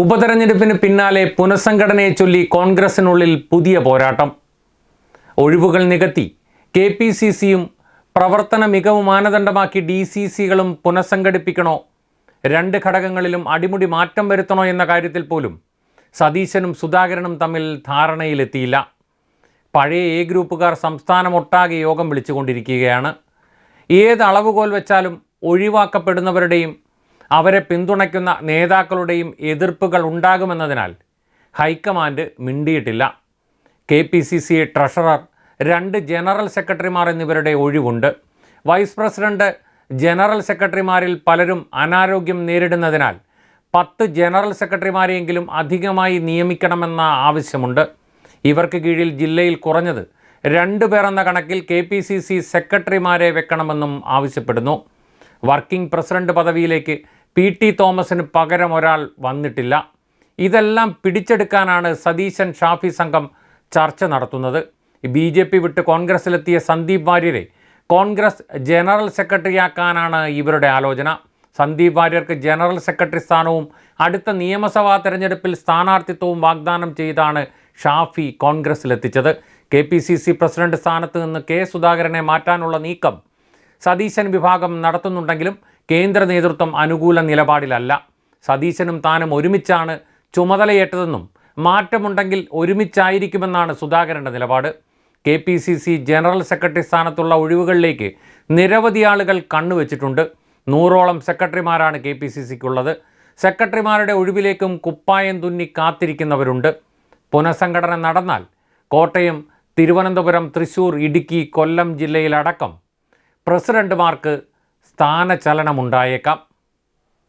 ഉപതെരഞ്ഞെടുപ്പിന് പിന്നാലെ പുനഃസംഘടനയെ ചൊല്ലി കോൺഗ്രസിനുള്ളിൽ പുതിയ പോരാട്ടം. ഒഴിവുകൾ നികത്തി. കെ പി സി സിയും പ്രവർത്തന മികവ് മാനദണ്ഡമാക്കി ഡി സി സികളും പുനഃസംഘടിപ്പിക്കണോ? രണ്ട് ഘടകങ്ങളിലും അടിമുടി മാറ്റം വരുത്തണോ എന്ന കാര്യത്തിൽ പോലും സതീശനും സുധാകരനും തമ്മിൽ ധാരണയിലെത്തിയില്ല. പഴയ എ ഗ്രൂപ്പുകാർ സംസ്ഥാനമൊട്ടാകെ യോഗം വിളിച്ചുകൊണ്ടിരിക്കുകയാണ്. ഏത് അളവുകോൽ വെച്ചാലും ഒഴിവാക്കപ്പെടുന്നവരുടെയും അവരെ പിന്തുണയ്ക്കുന്ന നേതാക്കളുടെയും എതിർപ്പുകൾ ഉണ്ടാകുമെന്നതിനാൽ high command മിണ്ടിയിട്ടില്ല. K P C C treasurer രണ്ട് ജനറൽ സെക്രട്ടറിമാർ എന്നിവരുടെ ഒഴിവുണ്ട്. വൈസ് പ്രസിഡന്റ് ജനറൽ സെക്രട്ടറിമാരിൽ പലരും അനാരോഗ്യം നേരിടുന്നതിനാൽ പത്ത് ജനറൽ സെക്രട്ടറിമാരെയെങ്കിലും അധികമായി നിയമിക്കണമെന്ന ആവശ്യമുണ്ട്. ഇവർക്ക് കീഴിൽ ജില്ലയിൽ കുറഞ്ഞത് രണ്ടു പേർ എന്ന കണക്കിൽ കെ പി സി സി സെക്രട്ടറിമാരെ വെക്കണമെന്നും ആവശ്യപ്പെടുന്നു. വർക്കിംഗ് പ്രസിഡന്റ് പദവിയിലേക്ക് പി ടി തോമസിന് പകരം ഒരാൾ വന്നിട്ടില്ല. ഇതെല്ലാം പിടിച്ചെടുക്കാനാണ് സതീശൻ ഷാഫി സംഘം ചർച്ച നടത്തുന്നത്. ബി ജെ പി വിട്ട് കോൺഗ്രസിലെത്തിയ സന്ദീപ് വാര്യരെ കോൺഗ്രസ് ജനറൽ സെക്രട്ടറിയാക്കാനാണ് ഇവരുടെ ആലോചന. സന്ദീപ് വാര്യർക്ക് ജനറൽ സെക്രട്ടറി സ്ഥാനവും അടുത്ത നിയമസഭാ തെരഞ്ഞെടുപ്പിൽ സ്ഥാനാർത്ഥിത്വവും വാഗ്ദാനം ചെയ്താണ് Shafi കോൺഗ്രസിലെത്തിച്ചത്. K P C C president സ്ഥാനത്ത് നിന്ന് കെ സുധാകരനെ മാറ്റാനുള്ള നീക്കം സതീശൻ വിഭാഗം നടത്തുന്നുണ്ടെങ്കിലും കേന്ദ്ര നേതൃത്വം അനുകൂല നിലപാടിലല്ല. സതീശനും താനും ഒരുമിച്ചാണ് ചുമതലയേറ്റതെന്നും മാറ്റമുണ്ടെങ്കിൽ ഒരുമിച്ചായിരിക്കുമെന്നാണ് സുധാകരന്റെ നിലപാട്. K P C C general secretary സ്ഥാനത്തുള്ള ഒഴിവുകളിലേക്ക് നിരവധി ആളുകൾ കണ്ണുവച്ചിട്ടുണ്ട്. നൂറോളം സെക്രട്ടറിമാരാണ് കെ പി സി സിക്കുള്ളത്. സെക്രട്ടറിമാരുടെ ഒഴിവിലേക്കും കുപ്പായം തുന്നി കാത്തിരിക്കുന്നവരുണ്ട്. പുനഃസംഘടന നടന്നാൽ കോട്ടയം തിരുവനന്തപുരം തൃശൂർ ഇടുക്കി കൊല്ലം ജില്ലയിലടക്കം പ്രസിഡന്റുമാർക്ക് സ്ഥാനചലനമുണ്ടായേക്കാം.